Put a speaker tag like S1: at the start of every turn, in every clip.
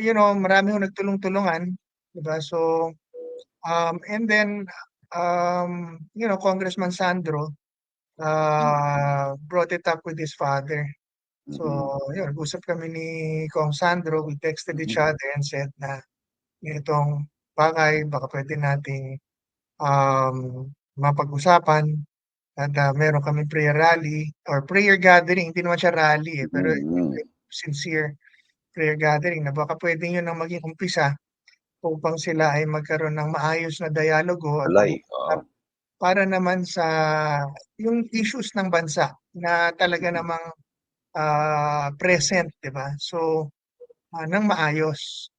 S1: you know, marami hong nagtulong-tulungan, 'di ba? So, um, and then, um, you know, Congressman Sandro, uh, brought it up with his father. So,
S2: Mm.
S1: yun, usap kami ni Kong Sandro, we texted each
S2: Mm.
S1: other and said na ganitong bagay baka puwede nating, um, mapag-usapan at, ah, meron kaming prayer rally or prayer gathering, hindi naman siya rally, eh, pero
S2: Mm.
S1: sincere prayer gathering na baka puwede yun ang maging umpisa upang sila ay magkaroon ng maayos na dialogo at pag-uusap
S2: oo.
S1: para naman sa yung issues ng bansa na talaga
S2: Mm.
S1: namang, ah, present, 'di ba? So, ah, ng maayos.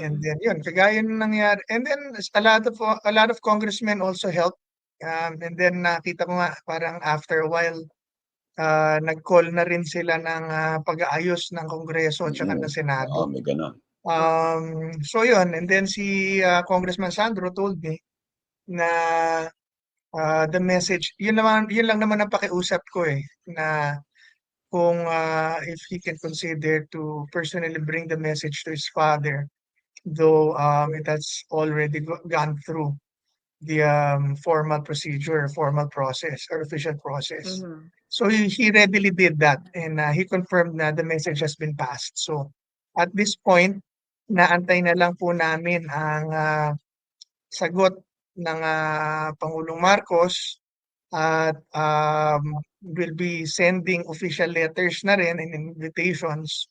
S1: And
S3: Mhm.
S1: then yun, kagaya ng nangyari and then a lot of a lot of congressmen also helped, um, and then nakita ko nga parang after a while, ah, nag-call na rin sila ng, ah, pag-aayos ng Kongreso at saka
S2: Mm.
S1: ng Senado.
S2: may gano'n.
S1: Um, so yun and then si, ah, Congressman Sandro told me na, ah, the message yun naman yun lang naman ang pakiusap ko, eh, na kung, ah, if he can consider to personally bring the message to his father, though, um, it has already go gone through the, um, formal procedure, formal process or official process.
S3: Mhm.
S1: So he he readily did that and, ah, he confirmed na the message has been passed. So, at this point, inaantay na lang po namin ang, ah, sagot ng, ah, Pangulong Marcos at, um, will be sending official letters na rin and invitations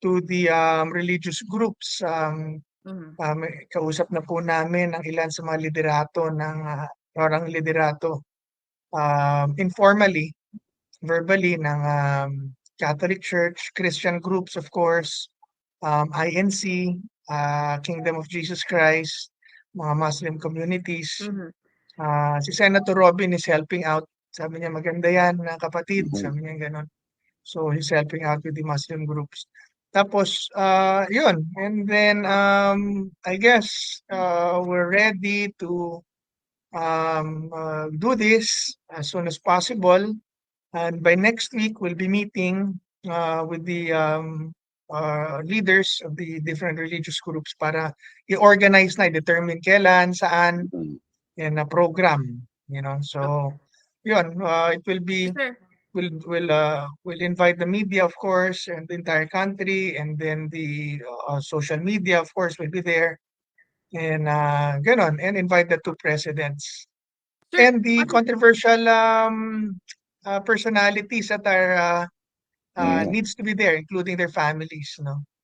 S1: to the, um, religious groups, um,
S3: Mhm.
S1: ah, may kausap na po namin ang ilan sa mga liderato ng, ah, parang liderato, um, informally, verbally ng, um, Catholic Church, Christian groups of course, um, INC, ah, Kingdom of Jesus Christ, mga Muslim communities.
S3: Mhm.
S1: Ah, si Senator Robin is helping out. Sabi niya, "Maganda yan na kapatid,"
S2: Mhm.
S1: sabi niya gano'n. So, he's helping out with the Muslim groups. Tapos, ah, yun and then, um, I guess, uh, we're ready to, um, uh, do this as soon as possible and by next week we'll be meeting, uh, with the, um, uh, leaders of the different religious groups para i-organize na, i-determine kailan, saan,
S2: Mm.
S1: and a program, you know. So, yun, uh, it will be
S3: Sir.
S1: We'll we'll, uh, we'll invite the media of course and the entire country and then the, uh, social media of course will be there. And, ah, gano'n and invite the 2 presidents.
S3: Sir,
S1: And the controversial, um, uh, personalities that are, uh, uh,
S2: Mm.
S1: needs to be there including their families, 'no.